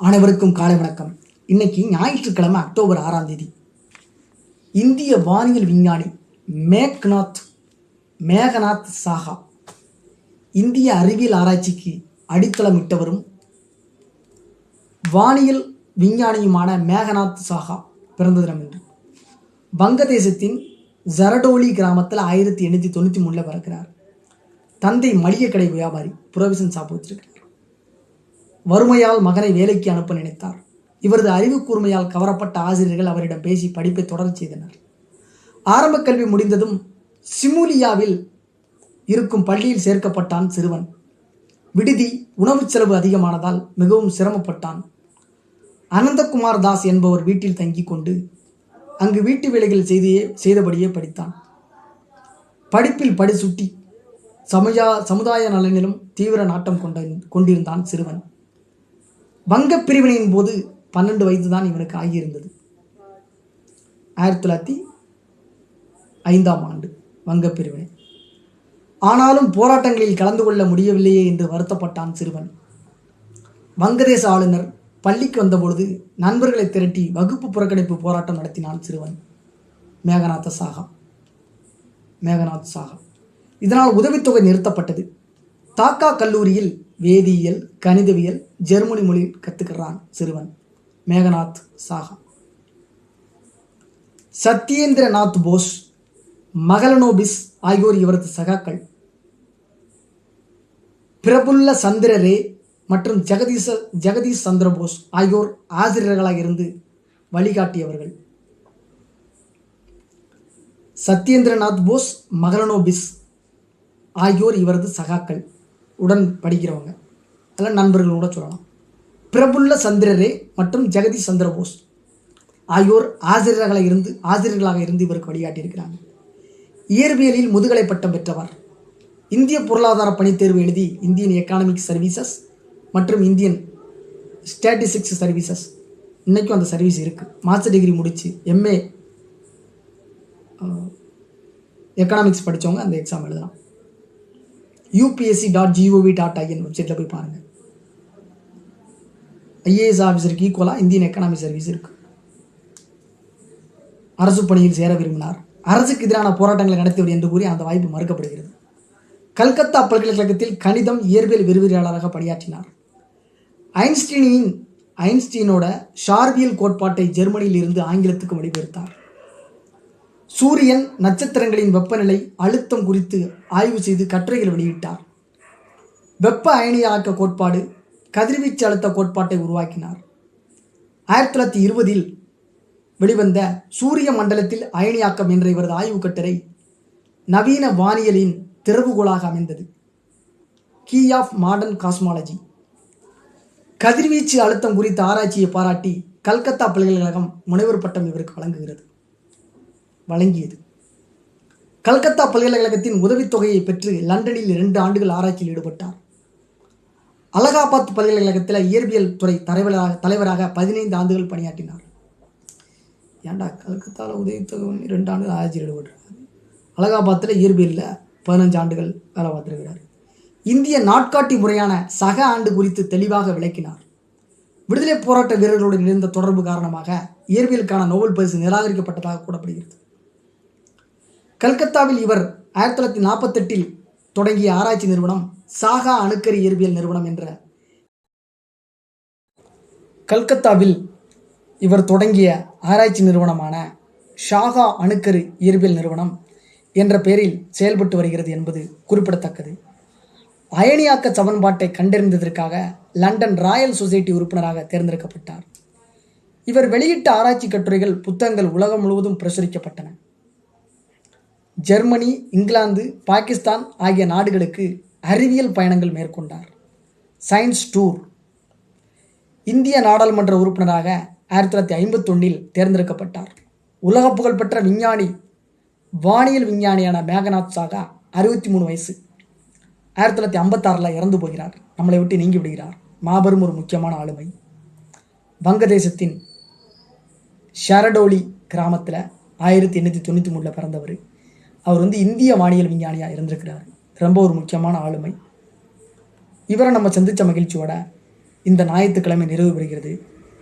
அனைவருக்கும் காலை வணக்கம். இன்னைக்கு ஞாயிற்றுக்கிழமை அக்டோபர் ஆறாம் தேதி. இந்திய வானியல் விஞ்ஞானி மேக்நாத் மேகநாத் சாஹா இந்திய அறிவியல் ஆராய்ச்சிக்கு அடித்தளமிட்டவரும் வானியல் விஞ்ஞானியுமான மேகநாத் சாஹா பிறந்த தினம் என்று வங்கதேசத்தின் ஜரடோலி கிராமத்தில் ஆயிரத்தி எண்ணூற்றி தொண்ணூற்றி மூணில் பிறக்கிறார். தந்தை மளிகை கடை வியாபாரி புரோவிசன் சாப்பிட்டுருக்கிறார் வச்சிருக்கிறார் வறுமையால் மகனை வேலைக்கு அனுப்ப நினைத்தார். இவரது அறிவு கூர்மையால் கவரப்பட்ட ஆசிரியர்கள் அவரிடம் பேசி படிப்பை தொடர் செய்தனர். ஆரம்ப கல்வி முடிந்ததும் சிமுலியாவில் இருக்கும் பள்ளியில் சேர்க்கப்பட்டான் சிறுவன். விடுதி உணவுச் செலவு அதிகமானதால் மிகவும் சிரமப்பட்டான். அனந்தகுமார் தாஸ் என்பவர் வீட்டில் தங்கிக் கொண்டு அங்கு வீட்டு வேலைகள் செய்தே செய்தபடியே படித்தான். படிப்பில் படி சுட்டி சமுதா சமுதாய நலனிலும் தீவிர நாட்டம் கொண்ட கொண்டிருந்தான் சிறுவன். வங்கப் பிரிவினையின் போது பன்னெண்டு வயது தான் இவனுக்கு ஆகியிருந்தது. ஆயிரத்தி தொள்ளாயிரத்தி ஐந்தாம் ஆண்டு வங்க பிரிவினை ஆனாலும் போராட்டங்களில் கலந்து கொள்ள முடியவில்லையே என்று வருத்தப்பட்டான் சிறுவன். வங்கதேச ஆளுநர் பள்ளிக்கு வந்தபொழுது நண்பர்களை திரட்டி வகுப்பு புறக்கணிப்பு போராட்டம் நடத்தினான் சிறுவன். மேகநாத சாகா. மேகநாத் சாகா. இதனால் உதவித்தொகை நிறுத்தப்பட்டது. தாக்கா கல்லூரியில் வேதியியல் கணிதவியல் ஜெர்மனி மொழி கற்றுக்கிறான் சிறுவன். மேகநாத் சாகா. சத்யேந்திரநாத் போஸ் மகளனோபிஸ் ஆகியோர் இவரது சகாக்கள். பிரபுல்ல சந்திர ரே மற்றும் ஜெகதீச ஜெகதீஷ் சந்திர போஸ் ஆகியோர் ஆசிரியர்களாக இருந்து வழிகாட்டியவர்கள். சத்யேந்திரநாத் போஸ் மகளனோபிஸ் ஆகியோர் இவரது சகாக்கள். உடன் படிக்கிறவங்க. அதெல்லாம் நண்பர்கள் கூட சொல்லலாம். பிரபுல்ல சந்திரரே மற்றும் ஜெகதீஷ் சந்திரபோஸ் ஆகியோர் ஆசிரியர்களாக இருந்து ஆசிரியர்களாக இருந்து இவருக்கு வழிகாட்டியிருக்கிறாங்க. இயற்பியலில் முதுகலை பட்டம் பெற்றவர். இந்திய பொருளாதார பணித்தேர்வு எழுதி இந்தியன் எக்கானமிக் சர்வீசஸ் மற்றும் இந்தியன் ஸ்டாட்டிஸ்டிக்ஸ் சர்வீசஸ் இன்றைக்கும் அந்த சர்வீஸ் இருக்குது மாஸ்டர் டிகிரி முடித்து எம்ஏ எக்கனாமிக்ஸ் படித்தவங்க அந்த எக்ஸாம் எழுதலாம். UPSC dot gov dot in வெப்சைட்டில் போய் பாருங்கள் ஐஏஎஸ் ஆஃபீஸருக்கு ஈக்குவலாக இந்தியன் எக்கனாமி சர்வீஸ் இருக்குது அரசு பணியில் சேர விரும்பினார். அரசுக்கு எதிரான போராட்டங்களை நடத்தியவர் என்று கூறி அந்த வாய்ப்பு மறுக்கப்படுகிறது. கல்கத்தா பல்கலைக்கழகத்தில் கணிதம் இயற்பியல் விரிவுரையாளராக பணியாற்றினார். ஐன்ஸ்டீனின் ஐன்ஸ்டீனோட ஷார்பியல் கோட்பாட்டை ஜெர்மனியில் இருந்து ஆங்கிலத்துக்கு மொழிபெயர்த்தார் சூரியன் நட்சத்திரங்களின் வெப்பநிலை அழுத்தம் குறித்து ஆய்வு செய்து கட்டுரைகள் வெளியிட்டார். வெப்ப அயனியாக்க கோட்பாடு கதிர்வீச்சு அழுத்த கோட்பாட்டை உருவாக்கினார். ஆயிரத்தி தொள்ளாயிரத்தி இருபதில் வெளிவந்த சூரிய மண்டலத்தில் அயனியாக்கம் என்ற இவரது ஆய்வு கட்டுரை நவீன வானியலின் திறவுகோலாக அமைந்தது. கீ ஆஃப் மாடர்ன் காஸ்மாலஜி கதிர்வீச்சு அழுத்தம் குறித்த ஆராய்ச்சியை பாராட்டி கல்கத்தா பல்கலைக்கழகம் முனைவர் பட்டம் இவருக்கு வழங்குகிறது. வழங்கியது. கல்கத்தா பல்கலைக்கழகத்தின் உதவித்தொகையை பெற்று லண்டனில் இரண்டு ஆண்டுகள் ஆராய்ச்சியில் ஈடுபட்டார். அலகாபாத் பல்கலைக்கழகத்தில் இயற்பியல் துறை தலைவராக தலைவராக பதினைந்து ஆண்டுகள் பணியாற்றினார். ஏன்டா கல்கத்தாவில் உதவித்தொகை பண்ணி ரெண்டு ஆண்டுகள் ஆராய்ச்சி ஈடுபட்டிருக்காரு? அலகாபாத்தில் இயற்பியலில் பதினஞ்சு ஆண்டுகள் வேலை பார்த்துருக்கிறார். இந்திய நாட்காட்டி முறையான சக ஆண்டு குறித்து தெளிவாக விளக்கினார். விடுதலை போராட்ட வீரர்களுடன் இருந்த தொடர்பு காரணமாக இயற்பியலுக்கான நோபல் பரிசு நிராகரிக்கப்பட்டதாக கூறப்படுகிறது. கல்கத்தாவில் இவர் ஆயிரத்தி தொள்ளாயிரத்தி நாற்பத்தெட்டில் தொடங்கிய ஆராய்ச்சி நிறுவனம் சாகா அணுக்கரி இயற்பியல் நிறுவனம் என்ற. கல்கத்தாவில் இவர் தொடங்கிய ஆராய்ச்சி நிறுவனமான ஷாகா அணுக்கரு இயற்பியல் நிறுவனம் என்ற பெயரில் செயல்பட்டு வருகிறது என்பது குறிப்பிடத்தக்கது. அயனியாக்க சமன்பாட்டை கண்டறிந்ததற்காக லண்டன் ராயல் சொசைட்டி உறுப்பினராக தேர்ந்தெடுக்கப்பட்டார். இவர் வெளியிட்ட ஆராய்ச்சி கட்டுரைகள் புத்தகங்கள் உலகம் முழுவதும் பிரசுரிக்கப்பட்டன. ஜெர்மனி இங்கிலாந்து பாகிஸ்தான் ஆகிய நாடுகளுக்கு அறிவியல் பயணங்கள் மேற்கொண்டார். சயின்ஸ் டூர் இந்திய நாடாளுமன்ற உறுப்பினராக ஆயிரத்தி தொள்ளாயிரத்தி ஐம்பத்தொன்னில் தேர்ந்தெடுக்கப்பட்டார். உலக புகழ்பெற்ற விஞ்ஞானி வானியல் விஞ்ஞானியான மேகநாத் சாகா அறுபத்தி மூணு வயசு. ஆயிரத்தி தொள்ளாயிரத்தி ஐம்பத்தாறில் இறந்து போகிறார். நம்மளை விட்டு நீங்கி விடுகிறார். மாபெரும் ஒரு முக்கியமான ஆளுமை. வங்கதேசத்தின் ஷரடோலி கிராமத்தில் ஆயிரத்தி எண்ணூற்றி தொண்ணூற்றி மூணில் பிறந்தவர். அவர் வந்து இந்திய வானியல் விஞ்ஞானியாக இருந்திருக்கிறார். ரொம்ப ஒரு முக்கியமான ஆளுமை. இவரை நம்ம சந்தித்த மகிழ்ச்சியோட இந்த ஞாயிற்றுக்கிழமை நிறைவு பெறுகிறது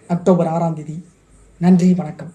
அக்டோபர் ஆறாம் தேதி. நன்றி வணக்கம்.